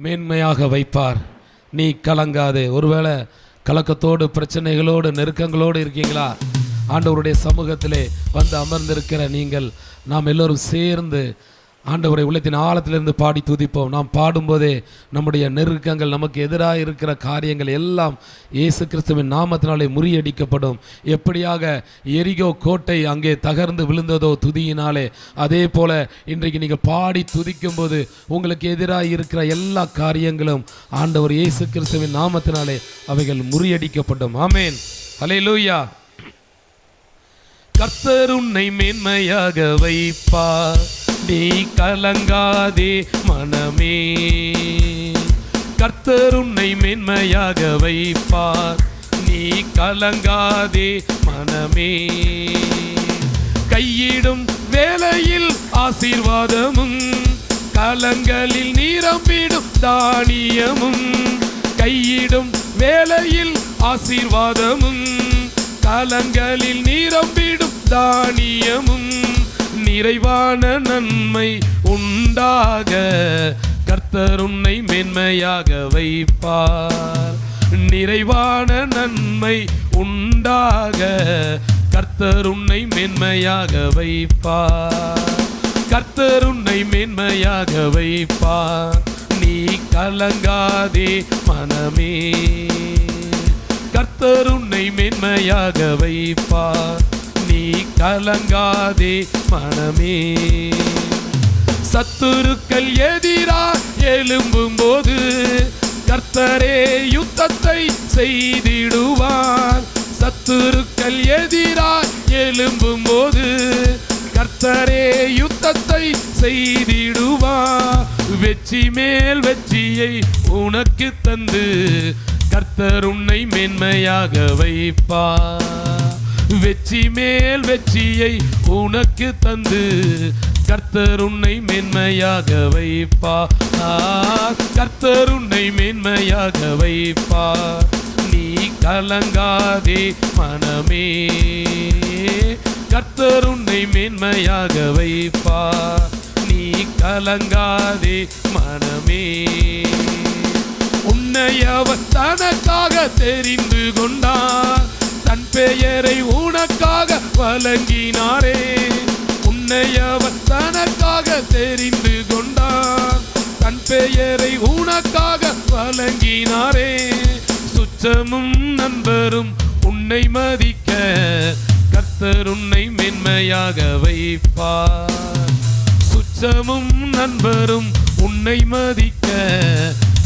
மேன்மையாக வைப்பார். நீ கலங்காதே. ஒருவேளை கலக்கத்தோடு பிரச்சனைகளோடு நெருக்கங்களோடு இருக்கீங்களா? ஆண்டவருடைய சமூகத்திலே வந்து அமர்ந்திருக்கிற நீங்கள் நாம் எல்லோரும் சேர்ந்து ஆண்டவரை உள்ளத்தின் ஆழத்திலிருந்து பாடி துதிப்போம். நாம் பாடும்போதே நம்முடைய நெருக்கங்கள் நமக்கு எதிராக இருக்கிற காரியங்கள் எல்லாம் இயேசு கிறிஸ்துவின் நாமத்தினாலே முறியடிக்கப்படும். எப்படியாக எரிகோ கோட்டை அங்கே தகர்ந்து விழுந்ததோ துதியினாலே அதே போல இன்றைக்கு நீங்கள் பாடி துதிக்கும்போது உங்களுக்கு எதிராக இருக்கிற எல்லா காரியங்களும் ஆண்டவர் இயேசு கிறிஸ்துவின் நாமத்தினாலே அவைகள் முறியடிக்கப்படும். ஆமேன். ஹalleluya. கர்த்தர் உன்னை மேன்மையாக வைப்பார். நீ கலங்காதே மனமே. கர்த்தர் உன்னை மேன்மையாக வைப்பார். நீ கலங்காதே மனமே. கையிடும் வேலையில் ஆசீர்வாதமும் கலங்களில் நிரம்பிடும் தானியமும் கையிடும் வேலையில் ஆசீர்வாதமும் கலங்களில் நிரம்பிடும் தானியமும் நிறைவான நன்மை உண்டாக கர்த்தர் உன்னை மென்மையாக வைப்பார். நிறைவான நன்மை உண்டாக கர்த்தர் உன்னை மென்மையாக வைப்பார். கர்த்தர் உன்னை மேன்மையாக வைப்பார். நீ கலங்காதே மனமே. கர்த்தர் உன்னை மேன்மையாக வைப்பார். கலங்காதே மனமே. சத்துருக்கள் எதிரா எழும்பும் போது கர்த்தரே யுத்தத்தை செய்திடுவார். சத்துருக்கள் எதிரா எழும்பும் போது கர்த்தரே யுத்தத்தை செய்திடுவார். வெற்றி மேல் வெற்றியை உனக்கு தந்து கர்த்தர் உன்னை மேன்மையாக வைப்பார். வெற்றி மேல் வெற்றியை உனக்கு தந்து கர்த்தர் உன்னை மேன்மையாக வைப்பார் கர்த்தர் உன்னை மேன்மையாக வைப்பார் நீ கலங்காதே மனமே. கர்த்தர் உன்னை மேன்மையாக வைப்பார் நீ கலங்காதே மனமே. உன்னை அவர் தனக்காக தெரிந்து கொண்டார். தன் பெயரை உனக்காக வழங்கினாரே. உன்னை அவர் தனக்காக தெரிந்து கொண்டார். தன் பெயரை உனக்காக வழங்கினாரே. சுற்றமும் நண்பரும் உன்னை மதிக்க கர்த்தர் உன்னை மென்மையாக வைப்பார். சுற்றமும் நண்பரும் உன்னை மதிக்க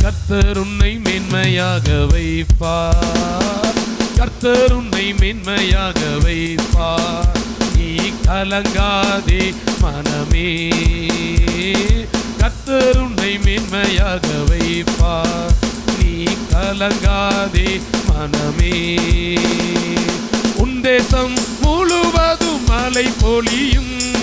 கத்தர் உன்னை மென்மையாக வைப்பார். கர்த்தர் உன்னை மென்மையாக வைப்பார். நீ கலங்காதே மனமே. கர்த்தர் உன்னை மென்மையாக வைப்பார். நீ கலங்காதே மனமே. உன் தேசம் முழுவதும் மலை பொழியும்.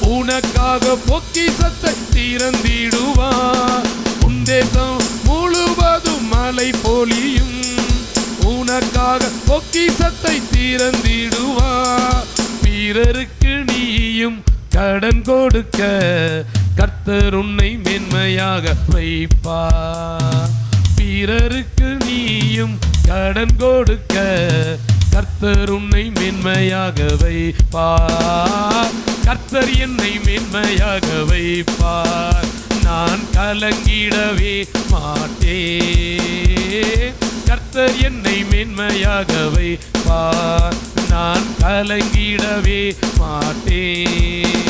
உனக்காக பொக்கிசத்தை திறந்திடுவார். உன் தேசம் முழுவதும் மலை பொழியும். உனக்காக பொக்கிசத்தை திறந்திடுவார் பிறருக்கு நீயும் கடன் கொடுக்க கர்த்தர் உன்னை மென்மையாக வைப்பார் பிறருக்கு நீயும் கடன் கொடுக்க கர்த்தர் உன்னை மென்மையாக வைப்பார் கர்த்தர் என்னை மென்மையாக வைப்பார் நான் கலங்கிடவே மாட்டேன் கர்த்தர் என்னை மென்மையாக பார். நான் கலங்கிடவே மாட்டேன்.